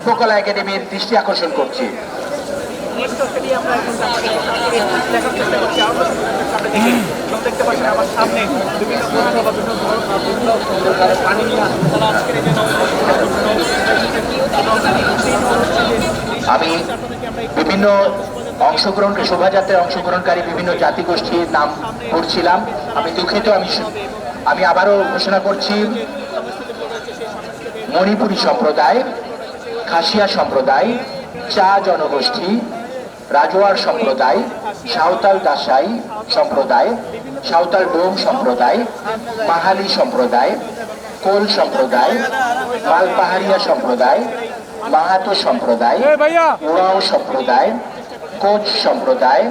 শিল্পকলা একাডেমির দৃষ্টি আকর্ষণ করছি। আমি বিভিন্ন অংশগ্রহণ, শোভাযাত্রায় অংশগ্রহণকারী বিভিন্ন জাতিগোষ্ঠীর নাম পড়ছিলাম। আমি দুঃখিত, আমি আমি আবারও ঘোষণা করছি, মণিপুরী সম্প্রদায় খাসিয়া সম্প্রদায় চা জনগোষ্ঠী রাজোয়ার সম্প্রদায় সাঁওতাল দাসাই সম্প্রদায় সাঁওতাল ডোম সম্প্রদায় পাহালি সম্প্রদায় কোল সম্প্রদায় মালপাহাড়িয়া সম্প্রদায় মাহাতো সম্প্রদায় ওরাও সম্প্রদায় কোচ সম্প্রদায়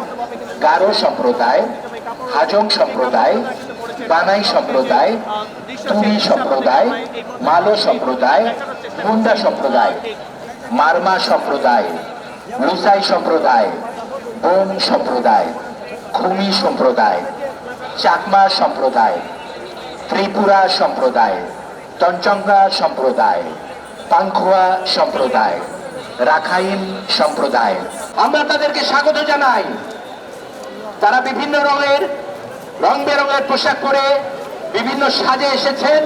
গারো সম্প্রদায় হাজং সম্প্রদায় বানাই সম্প্রদায় তুরি সম্প্রদায় মালো সম্প্রদায় মুন্ডা সম্প্রদায়, মারমা সম্প্রদায়, লুসাই সম্প্রদায় বোম সম্প্রদায়, খুমি সম্প্রদায়, চাকমা সম্প্রদায়, ত্রিপুরা সম্প্রদায়, তঞ্চঙ্গা সম্প্রদায়, পাংখুয়া সম্প্রদায়, রাখাইন সম্প্রদায়। আমরা তাদেরকে স্বাগত জানাই। তারা বিভিন্ন রঙের রং বেরঙের পোশাক পরে বিভিন্ন সাজে এসেছেন।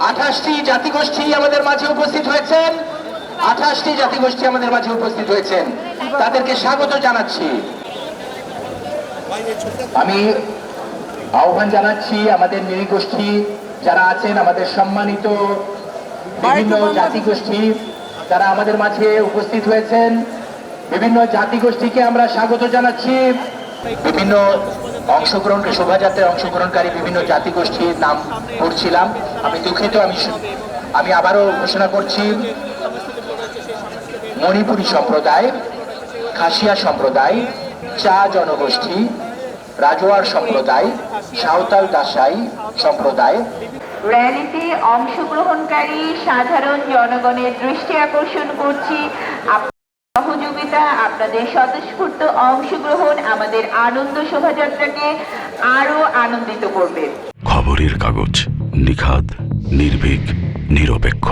আঠাশটি জাতিগোষ্ঠী আমাদের মাঝে উপস্থিত হয়েছেন। আঠাশটি জাতিগোষ্ঠী আমাদের মাঝে উপস্থিত হয়েছেন। তাদেরকে স্বাগত জানাচ্ছি। আমি আহ্বান জানাচ্ছি আমাদের নৃগোষ্ঠী যারা আছেন আমাদের সম্মানিত বিভিন্ন জাতিগোষ্ঠী যারা আমাদের মাঝে উপস্থিত হয়েছেন। বিভিন্ন জাতিগোষ্ঠীকে আমরা স্বাগত জানাচ্ছি। বিভিন্ন অংশগ্রহণ, শোভাযাত্রায় অংশগ্রহণকারী বিভিন্ন জাতিগোষ্ঠীর নাম পড়ছিলাম। আমি দুঃখিত, আমি আমি আবারও ঘোষণা করছি, মণিপুরী সম্প্রদায়, খাসিয়া সম্প্রদায়, চা জনগোষ্ঠী, রাজোয়ার সম্প্রদায়, সাঁওতাল দাসাই সম্প্রদায়। র্যালিতে অংশগ্রহণকারী সাধারণ জনগণের দৃষ্টি আকর্ষণ করছি। সহযোগিতা, আপনাদের স্বতঃস্ফূর্ত অংশগ্রহণ আমাদের আনন্দ শোভাযাত্রাকে আরও আনন্দিত করবে। খবরের কাগজ নিখাদ, নির্ভীক, নিরপেক্ষ।